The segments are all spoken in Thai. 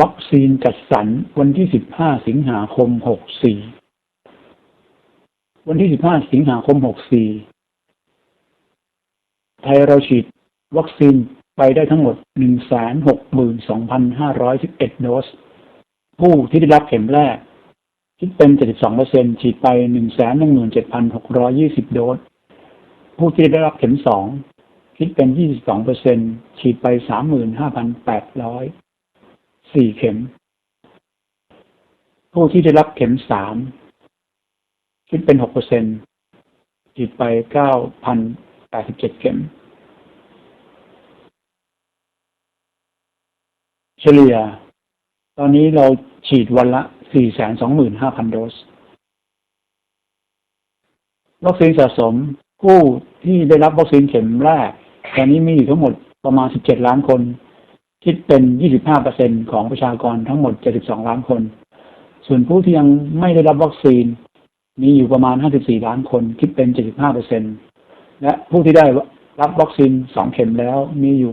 วัคซีนจัดสรรวันที่ 15 สิงหาคม 64 วันที่ 15 สิงหาคม 64 ไทยเราฉีดวัคซีนไปได้ทั้งหมด 162,511 โดส ผู้ที่ได้รับเข็มแรก คิดเป็น 72%ฉีดไป 117,620 โดส ผู้ที่ได้รับเข็มสองคิดเป็น 22%ฉีดไป 35,800 สี่เข็ม ผู้ที่ได้รับเข็มสามคิดเป็นหกเปอร์เซ็นฉีดไปเก้าพันแปดสิบเจ็ดเข็ม เฉลี่ย ตอนนี้เราฉีดวันละสี่แสนสองหมื่นห้าพันโดส วัคซีนสะสมผู้ที่ได้รับวัคซีนเข็มแรก ตอนนี้มีอยู่ทั้งหมดประมาณสิบเจ็ดล้านคน คิดเป็น 25%ของประชากรทั้งหมด 72 ล้านคน ส่วนผู้ที่ยังไม่ได้รับวัคซีน มีอยู่ประมาณ 54 ล้านคน คิดเป็น 75%และผู้ที่ได้รับวัคซีน 2 เข็มแล้ว มีอยู่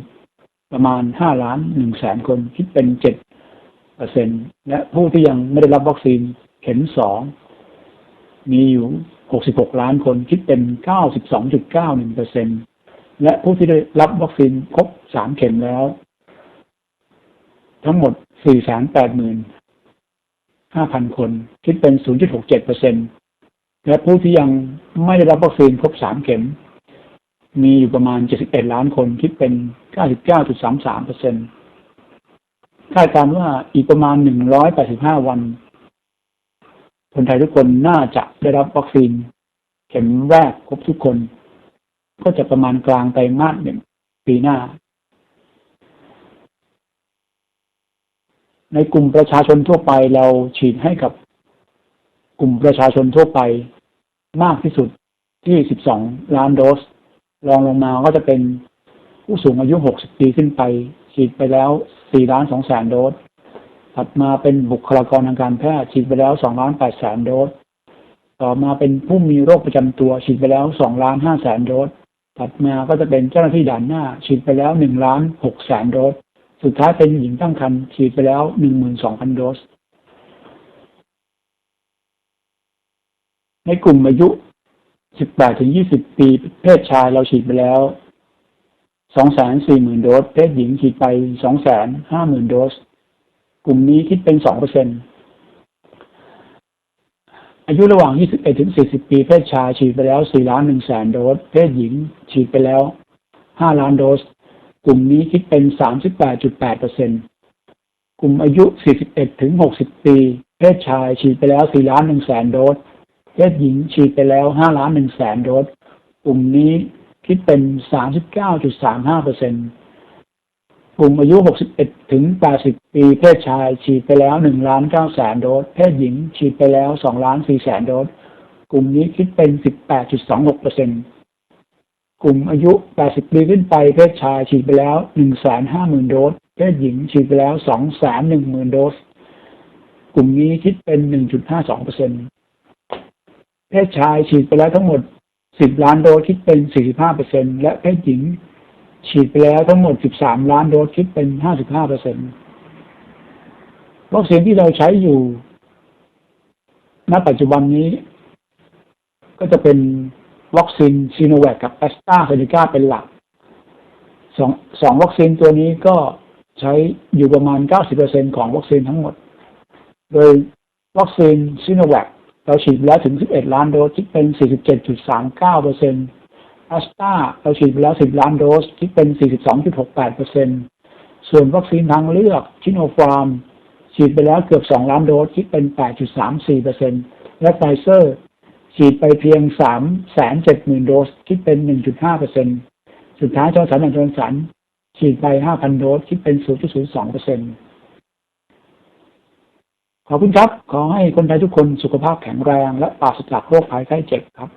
ประมาณ 5 ล้าน1แสนคน คิดเป็น 7%และผู้ที่ยังไม่ได้รับวัคซีนเข็ม 2 มีอยู่ 66 ล้านคน คิดเป็น 92.91%และผู้ที่ได้รับวัคซีนครบ 3 เข็มแล้ว ทั้งหมด 485,000 คน คิดเป็น 0.67%และผู้ที่ยังไม่ได้รับวัคซีนครบ 3 เข็ม มีอยู่ประมาณ 71 ล้านคน คิดเป็น 99.33%คาดการณ์ว่าอีกประมาณ 185 วัน คนไทยทุกคนน่าจะได้รับวัคซีน เข็มแรกครบทุกคน ก็จะประมาณกลางไตรมาสหนึ่งปีหน้า ในกลุ่มประชาชนทั่วไปเราฉีดให้กับกลุ่มประชาชนทั่วไปมากที่สุดที่ 12 ล้านโดส รองลงมาก็จะเป็นผู้สูงอายุ 60 ปีขึ้นไป ฉีดไปแล้ว 4 ล้าน2แสนโดส ถัดมาเป็นบุคลากรทางการแพทย์ฉีดไปแล้ว 2 ล้าน8แสนโดส ต่อมาเป็นผู้มีโรคประจำตัว ฉีดไปแล้ว 2 ล้าน5แสนโดส ถัดมาก็จะเป็นเจ้าหน้าที่ด่านหน้า ฉีดไปแล้ว 1 ล้าน6แสนโดส สุดท้ายเป็นหญิงตั้งครรภ์ฉีดไปแล้วหนึ่งหมื่นสองพันโดส ในกลุ่มอายุสิบแปดถึงยี่สิบปี เพศชายเราฉีดไปแล้วสองแสนสี่หมื่นโดส เพศหญิงฉีดไปสองแสนห้าหมื่นโดส กลุ่มนี้คิดเป็นสองเปอร์เซ็นอายุระหว่างยี่สิบเอ็ดถึงสี่สิบปี เพศชายฉีดไปแล้วสี่ล้านหนึ่งแสนโดส เพศหญิงฉีดไปแล้วห้าล้านโดส กลุ่มนี้คิดเป็น 38.8%กลุ่มอายุ 41 ถึง 60 ปี เพศชายฉีดไปแล้ว 4 ล้าน1แสนโดส เพศหญิงฉีดไปแล้ว 5 ล้าน1แสนโดส กลุ่มนี้คิดเป็น 39.35%กลุ่มอายุ 61 ถึง 80 ปี เพศชายฉีดไปแล้ว 1 ล้าน9แสนโดส เพศหญิงฉีดไปแล้ว 2 ล้าน4แสนโดส กลุ่มนี้คิดเป็น 18.26% กลุ่มอายุ 80 ปีขึ้นไปเพศชายฉีดไปแล้ว 150,000 โดส เพศหญิงฉีดไปแล้ว 210,000 โดส กลุ่มนี้คิดเป็น 1.52%เพศชายฉีดไปแล้วทั้งหมด 10 ล้านโดสคิดเป็น 45%และเพศหญิง ฉีดไปแล้วทั้งหมด 13 ล้านโดสคิดเป็น 55%วัคซีนที่เราใช้อยู่ ณ ปัจจุบันนี้ ก็จะเป็น วัคซีนซีโนแวคกับแอสตราเซเนกาเป็นหลักสองสองวัคซีนตัวนี้ก็ใช้อยู่ประมาณ 90%ของวัคซีนทั้งหมด โดยวัคซีนซีโนแวคเราฉีดแล้วถึง 11 ล้านโดสคิดเป็น 47.39%แอสตราเราฉีดไปแล้ว 10 ล้านโดสคิดเป็น 42.68%ส่วนวัคซีนทางเลือกชิโนฟาร์มฉีดไปแล้วเกือบ 2 ล้านโดสคิดเป็น 8.34%และไฟเซอร์ ฉีดไปเพียงสามแสนเจ็ดหมื่นโดส คิดเป็นหนึ่งจุดห้าเปอร์เซ็นสุดท้ายจอสันแอนจอสันฉีดไปห้าพันโดส คิดเป็นศูนย์จุดศูนย์สองเปอร์เซ็นขอบคุณครับ ขอให้คนไทยทุกคนสุขภาพแข็งแรง และปราศจากโรคภัยไข้เจ็บครับ